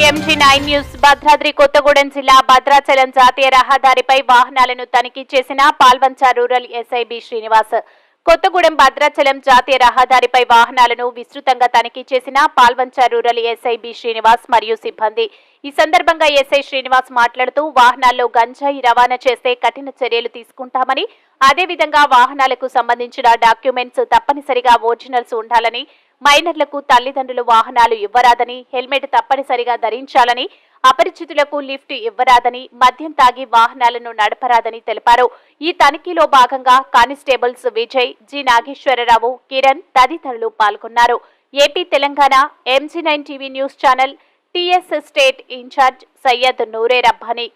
Nine news. Bhadradri Kothagudem జిల్లా భద్రాచలం జాతీయ రహదారిపై వాహనాలను తనిఖీ చేసిన Palvancha rural SI B Srinivas. Kothagudem Bhadrachalam జాతీయ రహదారిపై వాహనాలను విస్తృతంగా తనిఖీ చేసిన పాల్వంచ రూరల్ ఎస్ఐబి శ్రీనివాస్ మరియు సిబ్బంది. ఈ సందర్భంగా ఎస్ఐ శ్రీనివాస్ మాట్లాడుతూ వాహనాల్లో గంజాయి రవాణా చేస్తే కఠిన చర్యలు తీసుకుంటామని అదేవిధంగా వాహనాలకు సంబంధించిన డాక్యుమెంట్స్ తప్పనిసరిగా ఒరిజినల్స్ ఉండాలని మైనర్లకు తల్లిదండ్రులు వాహనాలు ఇవ్వరాదని హెల్మెట్ తప్పనిసరిగా ధరించాలని అపరిచితులకు లిఫ్ట్ ఇవ్వరాదని మద్యం తాగి వాహనాలను నడపరాదని తెలిపారు. ఈ తనిఖీలో భాగంగా కానిస్టేబుల్స్ విజయ్ జి నాగేశ్వరరావు కిరణ్ తదితరులు పాల్గొన్నారు. AP Telangana MG nine TV news channel TS state incharge Syed Noore Rabbani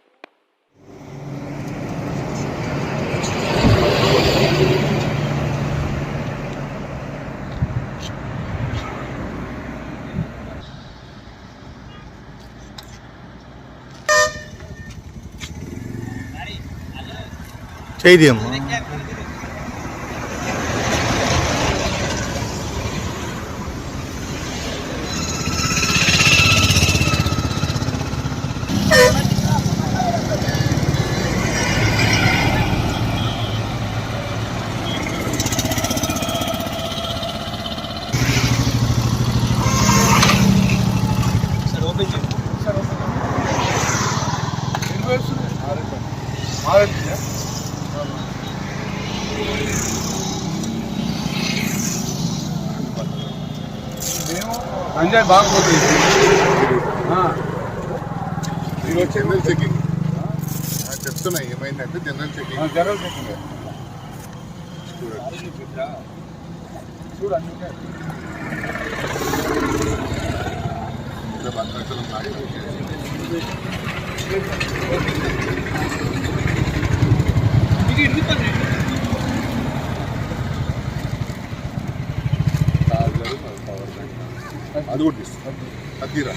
Şey diyeyim. Ha. Harika. Harika. అమ్మా గంజాయి బాగా పోతుంది ఇది జనరల్ చెకింగ్ చెప్తున్నా ఏమైందంటే జనరల్ చెకింగ్ జనరల్ చెప్పింది చూడు అందుకే భద్రాచలం అది కూడా అది రా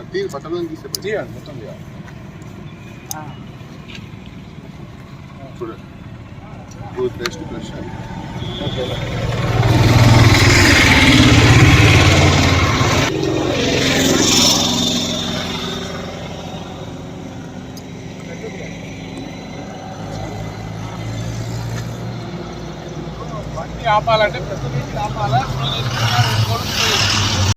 అది బట్టలు తీసే మొత్తం తీయాలి చూడండి టూత్ పేస్ట్ బ్రష్ అన్ని ఆపాలంటే ప్రతి ఆపాలా?